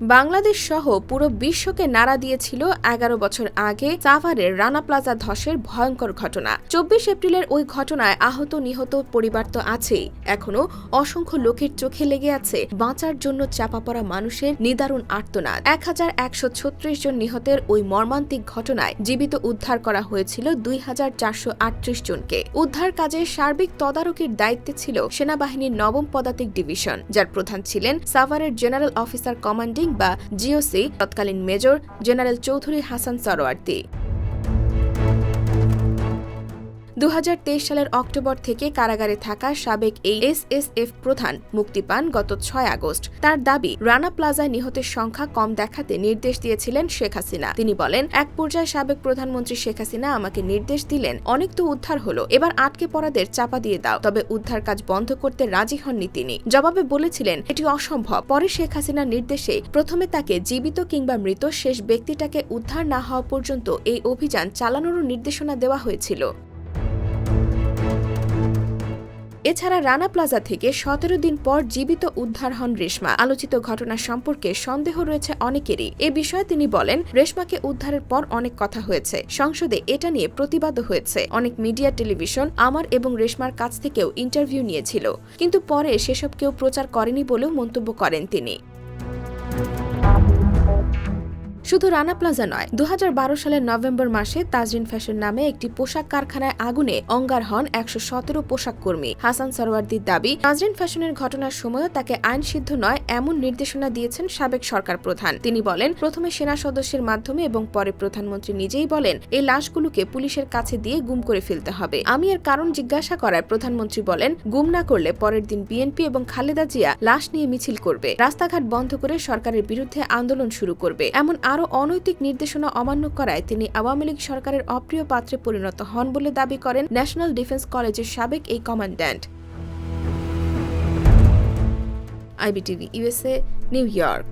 বাংলাদেশ সহ পুরো বিশ্বকে নাড়া দিয়েছিল এগারো বছর আগে সাভারের রানা প্লাজা ধসের ভয়ঙ্কর ঘটনা। চব্বিশ এপ্রিলের ওই ঘটনায় আহত নিহত পরিবার তো আছেই। এখনও অসংখ্য লোকের চোখে লেগে আছে বাঁচার জন্য চাপা পড়া মানুষের নিদারুণ আর্তনাদ। এক হাজার একশো ছত্রিশ জন নিহতের ওই মর্মান্তিক ঘটনায় জীবিত উদ্ধার করা হয়েছিল দুই হাজার চারশো আটত্রিশ জনকে। উদ্ধার কাজে সার্বিক তদারকির দায়িত্বে ছিল সেনাবাহিনীর নবম পদাতিক ডিভিশন, যার প্রধান ছিলেন সাভারের জেনারেল অফিসার কমান্ডিং বা জিওসি তৎকালীন মেজর জেনারেল চৌধুরী হাসান সরোয়ার্দী। দু হাজার তেইশ সালের অক্টোবর থেকে কারাগারে থাকা সাবেক এই এসএসএফ প্রধান মুক্তি পান গত ছয় আগস্ট। তার দাবি, রানা প্লাজায় নিহতের সংখ্যা কম দেখাতে নির্দেশ দিয়েছিলেন শেখ হাসিনা। তিনি বলেন, এক পর্যায়ে সাবেক প্রধানমন্ত্রী শেখ হাসিনা আমাকে নির্দেশ দিলেন, অনেক তো উদ্ধার হলো, এবার আটকে পড়াদের চাপা দিয়ে দাও। তবে উদ্ধার কাজ বন্ধ করতে রাজি হননি তিনি। জবাবে বলেছিলেন, এটি অসম্ভব। পরে শেখ হাসিনার নির্দেশে প্রথমে তাকে জীবিত কিংবা মৃত, শেষ ব্যক্তিটাকে উদ্ধার না হওয়া পর্যন্ত এই অভিযান চালানোরও নির্দেশনা দেওয়া হয়েছিল। এছাড়া রানা প্লাজা থেকে সতেরো দিন পর জীবিত উদ্ধার হন রেশমা। আলোচিত ঘটনা সম্পর্কে সন্দেহ রয়েছে অনেকেরই। এ বিষয়ে তিনি বলেন, রেশমাকে উদ্ধারের পর অনেক কথা হয়েছে। সংসদে এটা নিয়ে প্রতিবাদ হয়েছে। অনেক মিডিয়া, টেলিভিশন আমার এবং রেশমার কাছ থেকেও ইন্টারভিউ নিয়েছিল। কিন্তু পরে সেসব কেউ প্রচার করেনি বলেও মন্তব্য করেন তিনি। শুধু রানা প্লাজা নয় দু সালের নভেম্বর মাসে তাজরিন ফ্যাশন নামে একটি পোশাক কারখানায় আগুনে অঙ্গার হন একশো সতেরো পোশাক কর্মী। হাসান সরওয়ার্দির দাবি, তাজরিন ফ্যাশনের ঘটনার সময়ও তাকে আইন সিদ্ধ নয়, এমন নির্দেশনা দিয়েছেন সাবেক সরকার প্রধান। তিনি বলেন, প্রথমে সেনা সদস্যের মাধ্যমে এবং পরে প্রধানমন্ত্রী নিজেই বলেন, এই লাশগুলোকে পুলিশের কাছে দিয়ে গুম করে ফেলতে হবে। আমি এর কারণ জিজ্ঞাসা করায় প্রধানমন্ত্রী বলেন, গুম না করলে পরের দিন বিএনপি এবং খালেদা জিয়া লাশ নিয়ে মিছিল করবে। রাস্তাঘাট বন্ধ করে সরকারের বিরুদ্ধে আন্দোলন শুরু করবে। এমন আরও অনৈতিক নির্দেশনা অমান্য করায় তিনি আওয়ামী লীগ সরকারের অপ্রিয় পাত্রে পরিণত হন বলে দাবি করেন ন্যাশনাল ডিফেন্স কলেজের সাবেক এই commandant. IBTV, USA, New York.